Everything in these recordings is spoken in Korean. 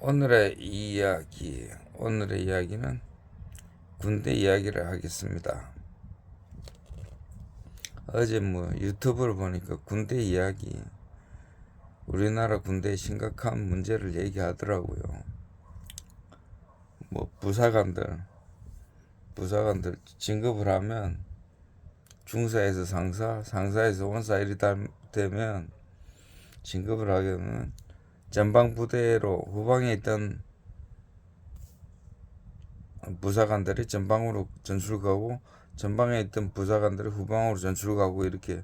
오늘의 이야기, 오늘의 이야기는 군대 이야기를 하겠습니다. 어제 뭐 유튜브를 보니까 군대 이야기, 우리나라 군대의 심각한 문제를 얘기하더라고요. 뭐 부사관들, 부사관들 진급을 하면 중사에서 상사, 상사에서 원사 이리 되면 진급을 하게 되면 전방 부대로 후방에 있던 부사관들이 전방으로 전출 가고 전방에 있던 부사관들이 후방으로 전출 가고 이렇게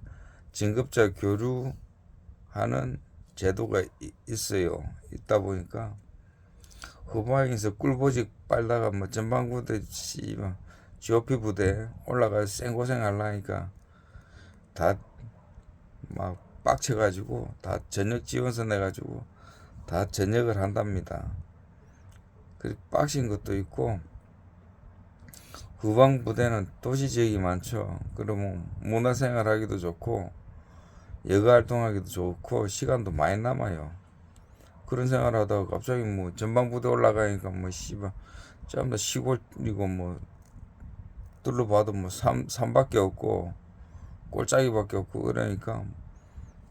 진급자 교류하는 제도가 이- 있어요. 있다 보니까 후방에서 꿀보직 빨다가 뭐 전방 부대 씨발 GOP 부대 올라가서 생고생 하려니까 다 막 빡쳐가지고 다 전역 지원서 내가지고 다 전역을 한답니다. 그 빡신 것도 있고 후방 부대는 도시 지역이 많죠. 그러면 문화생활 하기도 좋고 여가 활동하기도 좋고 시간도 많이 남아요. 그런 생활 하다가 갑자기 뭐 전방 부대 올라가니까 뭐 씨발 전부 다 시골이고 뭐 둘러봐도 뭐 산, 산밖에 없고 꼴짜기밖에 없고 그러니까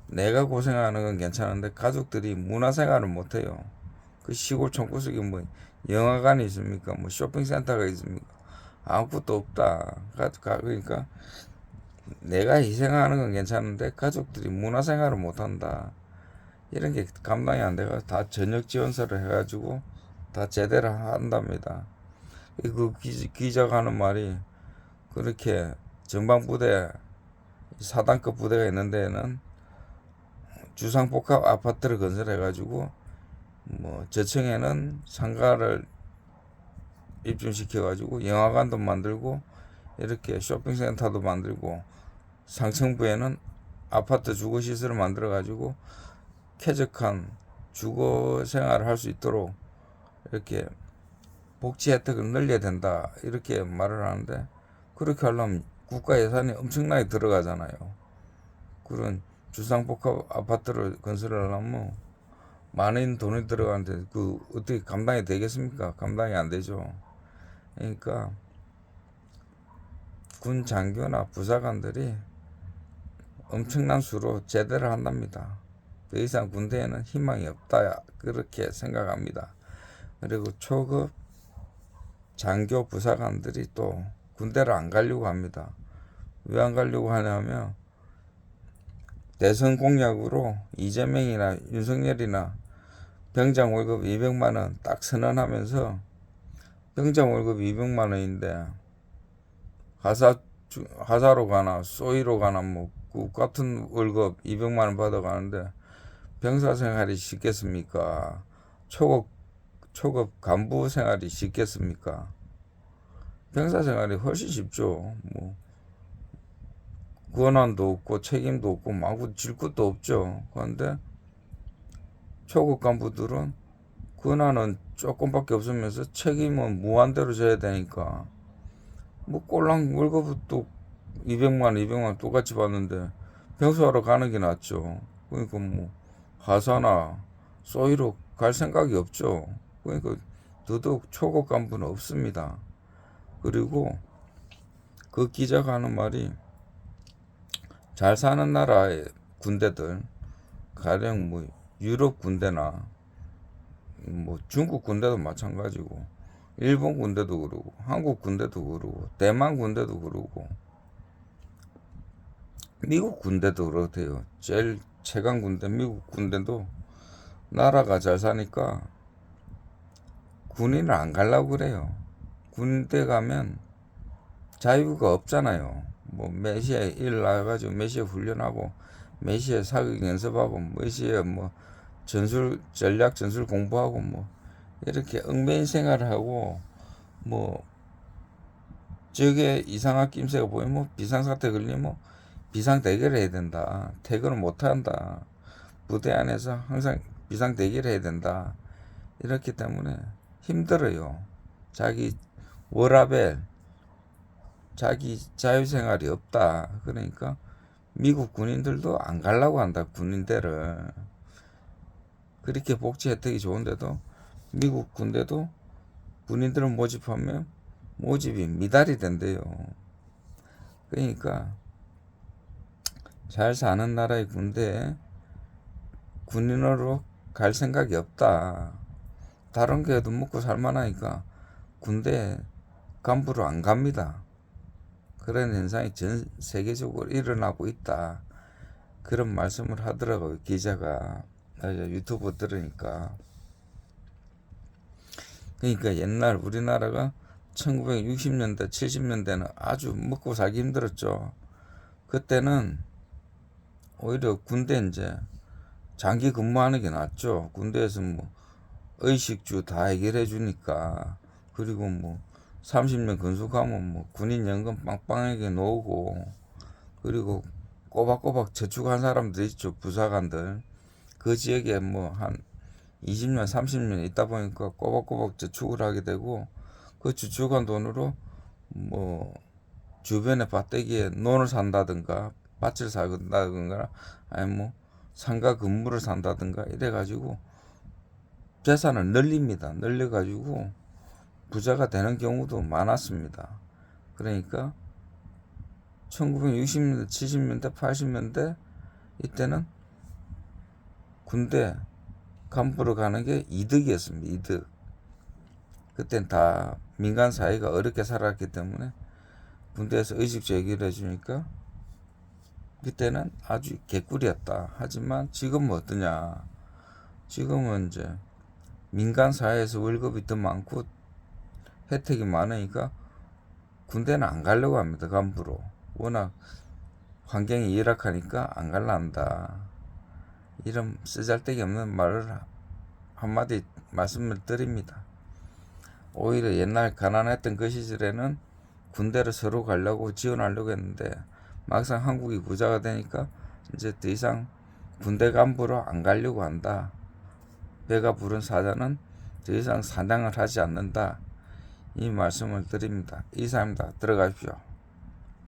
내가 고생하는 건 괜찮은데 가족들이 문화생활을 못해요. 그 시골 총구석에 뭐 영화관이 있습니까? 뭐 쇼핑센터가 있습니까? 아무것도 없다. 그러니까 내가 희생하는 건 괜찮은데 가족들이 문화생활을 못한다. 이런 게 감당이 안 돼가 다 전역 지원서를 해가지고 다 제대로 한답니다. 그 기- 기자가 하는 말이 그렇게 전방부대 사단급 부대가 있는 데는 주상복합 아파트를 건설해가지고 뭐 저층에는 상가를 입주시켜가지고 영화관도 만들고 이렇게 쇼핑센터도 만들고 상층부에는 아파트 주거 시설을 만들어가지고 쾌적한 주거 생활을 할 수 있도록 이렇게 복지 혜택을 늘려야 된다 이렇게 말을 하는데 그렇게 하려면 국가 예산이 엄청나게 들어가잖아요. 그런 주상복합 아파트를 건설하려면 많은 돈이 들어가는데 그 어떻게 감당이 되겠습니까? 감당이 안 되죠. 그러니까 군 장교나 부사관들이 엄청난 수로 제대를 한답니다. 더 이상 군대에는 희망이 없다 그렇게 생각합니다. 그리고 초급 장교 부사관들이 또 군대를 안 가려고 합니다. 왜 안 가려고 하냐면 대선 공약으로 이재명이나 윤석열이나 병장 월급 200만 원 딱 선언하면서 병장 월급 200만 원인데 하사 주- 하사로 가나 소위로 가나 뭐그 같은 월급 200만 원 받아가는데 병사 생활이 쉽겠습니까? 초급 초급 간부 생활이 쉽겠습니까? 병사 생활이 훨씬 쉽죠. 뭐 권한도 없고 책임도 없고 마구 질 것도 없죠. 그런데 초급 간부들은 권한은 조금밖에 없으면서 책임은 무한대로 져야 되니까 뭐 꼴랑 월급도 200만 200만 똑같이 받는데 병수하러 가는 게 낫죠. 그러니까 뭐 하사나 소위로 갈 생각이 없죠. 그러니까 더더욱 초급 간부는 없습니다. 그리고 그 기자가 하는 말이 잘 사는 나라의 군대들 가령 뭐 유럽 군대나 뭐 중국 군대도 마찬가지고 일본 군대도 그러고 한국 군대도 그러고 대만 군대도 그러고 미국 군대도 그렇대요. 제일 최강 군대 미국 군대도 나라가 잘 사니까 군인을 안 가려고 그래요. 군대 가면 자유가 없잖아요. 뭐몇 시에 일 나가지고 몇 시에 훈련하고 몇 시에 사격 연습하고 몇 시에 뭐 전술 전략 전술 공부하고 뭐 이렇게 얽매인 생활을 하고 뭐 저게 이상한 낌새가 보이면 뭐 비상사태 걸리면 비상 대결 해야 된다. 퇴근을 못 한다. 부대 안에서 항상 비상 대결 해야 된다. 이렇기 때문에 힘들어요. 자기 워라벨 자기 자유생활이 없다. 그러니까 미국 군인들도 안 가려고 한다. 군인대를 그렇게 복지 혜택이 좋은데도 미국 군대도 군인들을 모집하면 모집이 미달이 된대요. 그러니까 잘 사는 나라의 군대에 군인으로 갈 생각이 없다. 다른 게도 먹고 살만하니까 군대 간부로 안 갑니다. 그런 현상이 전 세계적으로 일어나고 있다. 그런 말씀을 하더라고요. 기자가 유튜브 들으니까. 그러니까 옛날 우리나라가 1960년대, 70년대는 아주 먹고 살기 힘들었죠. 그때는 오히려 군대 이제 장기 근무하는 게 낫죠. 군대에서 뭐 의식주 다 해결해 주니까 그리고 뭐 30년 근속하면 뭐 군인 연금 빵빵하게 놓고 그리고 꼬박꼬박 저축한 사람들 있죠. 부사관들 그 지역에 뭐 한 20년, 30년 있다 보니까 꼬박꼬박 저축을 하게 되고 그 저축한 돈으로 뭐 주변에 밭대기에 논을 산다든가 밭을 사든가 아니 뭐 상가 건물을 산다든가 이래 가지고 재산을 늘립니다. 늘려 가지고 부자가 되는 경우도 많았습니다. 그러니까 1960년대, 70년대, 80년대 이때는 군대 간부로 가는 게 이득이었습니다. 이득. 그땐 다 민간 사회가 어렵게 살았기 때문에 군대에서 의식주 얘기를 해주니까 그때는 아주 개꿀이었다. 하지만 지금은 어떠냐? 지금은 이제 민간 사회에서 월급이 더 많고 혜택이 많으니까 군대는 안 가려고 합니다. 간부로. 워낙 환경이 열악하니까 안 갈란다. 이런 쓰잘데기 없는 말을 한마디 말씀을 드립니다. 오히려 옛날 가난했던 그 시절에는 군대를 서로 가려고 지원하려고 했는데 막상 한국이 부자가 되니까 이제 더 이상 군대 간부로 안 가려고 한다. 배가 부른 사자는 더 이상 사냥을 하지 않는다. 이 말씀을 드립니다. 이상입니다. 들어가십시오.